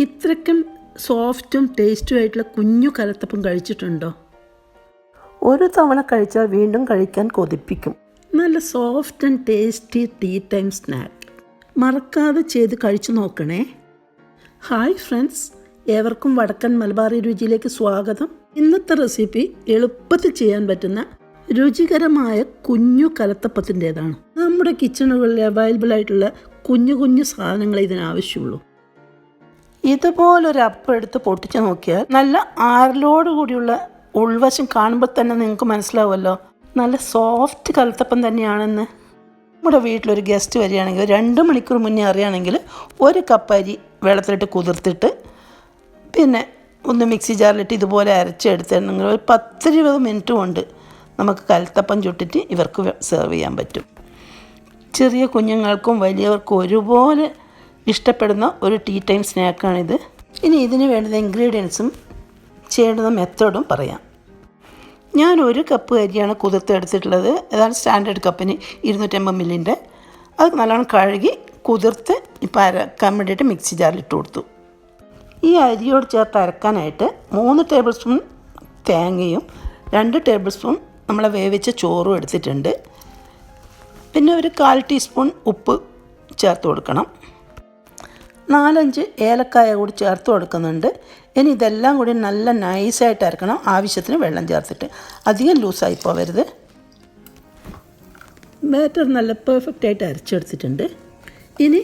ഇത്രയ്ക്കും സോഫ്റ്റും ടേസ്റ്റും ആയിട്ടുള്ള കുഞ്ഞു കലത്തപ്പം കഴിച്ചിട്ടുണ്ടോ? ഒരു തവണ കഴിച്ചാൽ വീണ്ടും കഴിക്കാൻ കൊതിപ്പിക്കും. നല്ല soft and tasty tea time snack. മറക്കാതെ ചെയ്ത് കഴിച്ചു നോക്കണേ. ഹായ് ഫ്രണ്ട്സ് ഏവർക്കും വടക്കൻ മലബാറി രുചിയിലേക്ക് സ്വാഗതം. ഇന്നത്തെ റെസിപ്പി എളുപ്പത്തിൽ ചെയ്യാൻ പറ്റുന്ന രുചികരമായ കുഞ്ഞു കലത്തപ്പത്തിന്റെതാണ്. നമ്മുടെ കിച്ചണുകളിൽ അവൈലബിൾ ആയിട്ടുള്ള കുഞ്ഞു കുഞ്ഞു സാധനങ്ങളെ ഇതിനാവശ്യമുള്ളൂ. ഇതുപോലൊരു അപ്പം എടുത്ത് പൊട്ടിച്ച് നോക്കിയാൽ നല്ല ആറിലോട് കൂടിയുള്ള ഉൾവശം കാണുമ്പോൾ തന്നെ നിങ്ങൾക്ക് മനസ്സിലാവുമല്ലോ. നല്ല സോഫ്റ്റ് കലത്തപ്പം തന്നെയാണെന്ന്. നമ്മുടെ വീട്ടിലൊരു ഗസ്റ്റ് വരികയാണെങ്കിൽ രണ്ട് മണിക്കൂർ മുന്നേ അറിയുകയാണെങ്കിൽ ഒരു കപ്പ് അരി വെള്ളത്തിലിട്ട് കുതിർത്തിട്ട് പിന്നെ ഒന്ന് മിക്സി ജാറിലിട്ട് ഇതുപോലെ അരച്ചെടുത്തിട്ടുണ്ടെങ്കിൽ ഒരു പത്തിരുപത് മിനിറ്റ് കൊണ്ട് നമുക്ക് കലത്തപ്പം ചുട്ടിട്ട് ഇവർക്ക് സെർവ് ചെയ്യാൻ പറ്റും. ചെറിയ കുഞ്ഞുങ്ങൾക്കും വലിയവർക്കും ഒരുപോലെ ഇഷ്ടപ്പെടുന്ന ഒരു ടീ ടൈം സ്നാക്കാണിത്. ഇനി ഇതിന് വേണ്ടുന്ന ഇൻഗ്രീഡിയൻസും ചെയ്യേണ്ടുന്ന മെത്തേഡും പറയാം. ഞാൻ ഒരു കപ്പ് അരിയാണ് കുതിർത്ത് എടുത്തിട്ടുള്ളത്. അതാണ് സ്റ്റാൻഡേർഡ് കപ്പിന് ഇരുന്നൂറ്റമ്പത് മില്ലിന്റെ. അത് നല്ലോണം കഴുകി കുതിർത്ത് ഇപ്പോൾ അരക്കാൻ വേണ്ടിയിട്ട് മിക്സി ജാറിൽ ജാറിലിട്ട് കൊടുത്തു. ഈ അരിയോട് ചേർത്ത് അരക്കാനായിട്ട് മൂന്ന് ടേബിൾ സ്പൂൺ തേങ്ങയും രണ്ട് ടേബിൾ സ്പൂൺ നമ്മളെ വേവിച്ച ചോറും എടുത്തിട്ടുണ്ട്. പിന്നെ ഒരു കാൽ ടീസ്പൂൺ ഉപ്പ് ചേർത്ത് കൊടുക്കണം. നാലഞ്ച് ഏലക്കായ കൂടി ചേർത്ത് കൊടുക്കുന്നുണ്ട്. ഇനി ഇതെല്ലാം കൂടി നല്ല നൈസായിട്ട് അരക്കണം. ആവശ്യത്തിന് വെള്ളം ചേർത്തിട്ട്. അധികം ലൂസായി പോവരുത്. ബാറ്റർ നല്ല പെർഫെക്റ്റ് ആയിട്ട് അരച്ചെടുത്തിട്ടുണ്ട്. ഇനി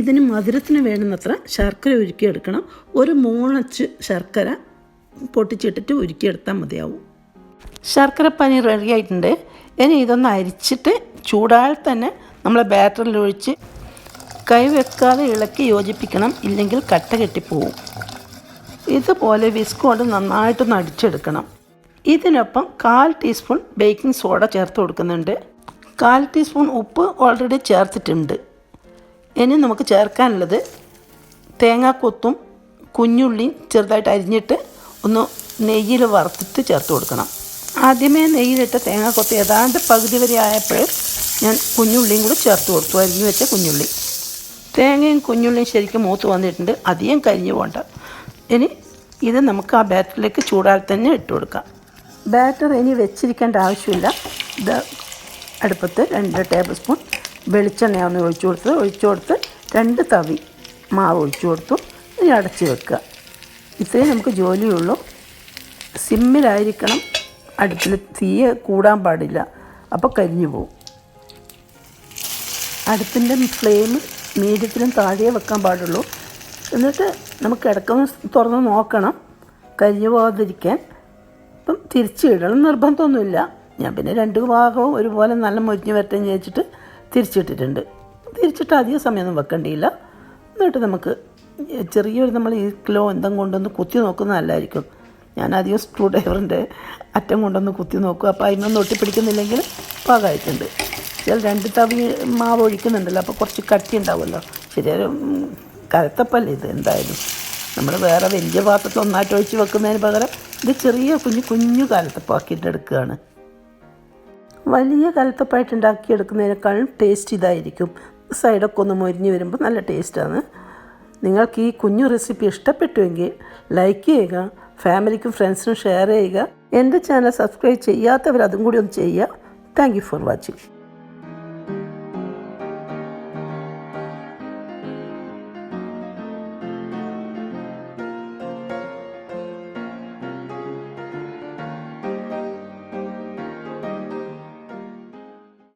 ഇതിന് മധുരത്തിന് വേണ്ടുന്നത്ര ശർക്കര ഉരുക്കിയെടുക്കണം. ഒരു മൂന്നച്ച് ശർക്കര പൊട്ടിച്ചിട്ടിട്ട് ഉരുക്കിയെടുത്താൽ മതിയാവും. ശർക്കര പനി റെഡി ആയിട്ടുണ്ട്. ഇനി ഇതൊന്ന് അരിച്ചിട്ട് ചൂടാൽ തന്നെ നമ്മൾ ബാറ്ററിൽ ഒഴിച്ച് കൈ വെക്കാതെ ഇളക്കി യോജിപ്പിക്കണം ഇല്ലെങ്കിൽ കട്ട കെട്ടിപ്പോവും. ഇതുപോലെ വിസ്ക് കൊണ്ട് നന്നായിട്ടൊന്ന് അടിച്ചെടുക്കണം ഇതിനൊപ്പം കാൽ ടീസ്പൂൺ ബേക്കിംഗ് സോഡ ചേർത്ത് കൊടുക്കുന്നുണ്ട്. കാൽ ടീസ്പൂൺ ഉപ്പ് ഓൾറെഡി ചേർത്തിട്ടുണ്ട്. ഇനി നമുക്ക് ചേർക്കാനുള്ളത് തേങ്ങാക്കൊത്തും കുഞ്ഞുള്ളിയും ചെറുതായിട്ട് അരിഞ്ഞിട്ട് ഒന്ന് നെയ്യിൽ വറുത്തിട്ട് ചേർത്ത് കൊടുക്കണം. ആദ്യമേ നെയ്യിലിട്ട തേങ്ങാക്കൊത്ത് ഏതാണ്ട് പകുതി വരെ ആയപ്പോൾ ഞാൻ കുഞ്ഞുള്ളിയും കൂടി ചേർത്ത് കൊടുത്തു. അരിഞ്ഞു വെച്ച കുഞ്ഞുള്ളി. തേങ്ങയും കുഞ്ഞുള്ളിയും ശരിക്കും മൂത്ത് വന്നിട്ടുണ്ട്. അധികം കരിഞ്ഞു പോകണ്ട ഇനി ഇത് നമുക്ക് ആ ബാറ്ററിലേക്ക് ചൂടാൽ തന്നെ ഇട്ട് കൊടുക്കാം. ബാറ്റർ ഇനി വെച്ചിരിക്കേണ്ട ആവശ്യമില്ല. ഇത് അടുപ്പത്ത് രണ്ട് ടേബിൾ സ്പൂൺ വെളിച്ചെണ്ണയാണ് ഒഴിച്ചു കൊടുത്തത്. ഒഴിച്ചു കൊടുത്ത് രണ്ട് തവി മാവ് ഒഴിച്ചു കൊടുത്തു. ഇനി അടച്ച് വെക്കുക. ഇത്രയും നമുക്ക് ജോലിയുള്ളൂ. സിമ്മിലായിരിക്കണം. അടുപ്പിൽ തീയെ കൂടാൻ പാടില്ല. അപ്പോൾ കരിഞ്ഞു പോവും. അടുപ്പിന്റെ ഫ്ലെയിം മീഡിയത്തിലും താഴെ വെക്കാൻ പാടുള്ളൂ. എന്നിട്ട് നമുക്ക് ഇടയ്ക്കൊന്ന് തുറന്ന് നോക്കണം. കരിഞ്ഞു പോകാതിരിക്കാൻ അപ്പം തിരിച്ചിടണം നിർബന്ധമൊന്നുമില്ല. ഞാൻ പിന്നെ രണ്ട് ഭാഗവും ഒരുപോലെ നല്ല മൊരിഞ്ഞ് വരട്ടെന്ന് ചോദിച്ചിട്ട് തിരിച്ചിട്ടിട്ടുണ്ട്. തിരിച്ചിട്ട് അധിക സമയമൊന്നും വെക്കേണ്ടിയില്ല. എന്നിട്ട് നമുക്ക് ചെറിയൊരു നമ്മൾ ഈ കിലോ എന്തും കൊണ്ടൊന്ന് കുത്തി നോക്കുന്നത് നല്ലതായിരിക്കും. ഞാൻ അധികം സ്ക്രൂ ഡ്രൈവറിന്റെ അറ്റം കൊണ്ടൊന്ന് കുത്തി നോക്കും. അപ്പോൾ അതിനൊന്നും ഒട്ടിപ്പിടിക്കുന്നില്ലെങ്കിൽ പാകമായിട്ടുണ്ട് ചില രണ്ട് തവി മാവ് ഒഴിക്കുന്നുണ്ടല്ലോ അപ്പോൾ കുറച്ച് കട്ടി ഉണ്ടാവുമല്ലോ. ശരിയൊരു കരത്തപ്പല്ലേ ഇത് എന്തായാലും. നമ്മൾ വേറെ വലിയ പാത്രത്തിൽ ഒന്നായിട്ട് ഒഴിച്ച് വെക്കുന്നതിന് പകരം ഇത് ചെറിയ കുഞ്ഞു കുഞ്ഞു കലത്തപ്പാക്കിയിട്ട് എടുക്കുകയാണ്. വലിയ കലത്തപ്പായിട്ട് ഉണ്ടാക്കിയെടുക്കുന്നതിനേക്കാളും ടേസ്റ്റ് ഇതായിരിക്കും. സൈഡൊക്കെ ഒന്ന് മൊരിഞ്ഞ് വരുമ്പോൾ നല്ല ടേസ്റ്റാണ് നിങ്ങൾക്ക് ഈ കുഞ്ഞു റെസിപ്പി ഇഷ്ടപ്പെട്ടുവെങ്കിൽ ലൈക്ക് ചെയ്യുക ഫാമിലിക്കും ഫ്രണ്ട്സിനും ഷെയർ ചെയ്യുക. എന്റെ ചാനൽ സബ്സ്ക്രൈബ് ചെയ്യാത്തവർ അതും കൂടി ഒന്ന് ചെയ്യുക. Thank you for watching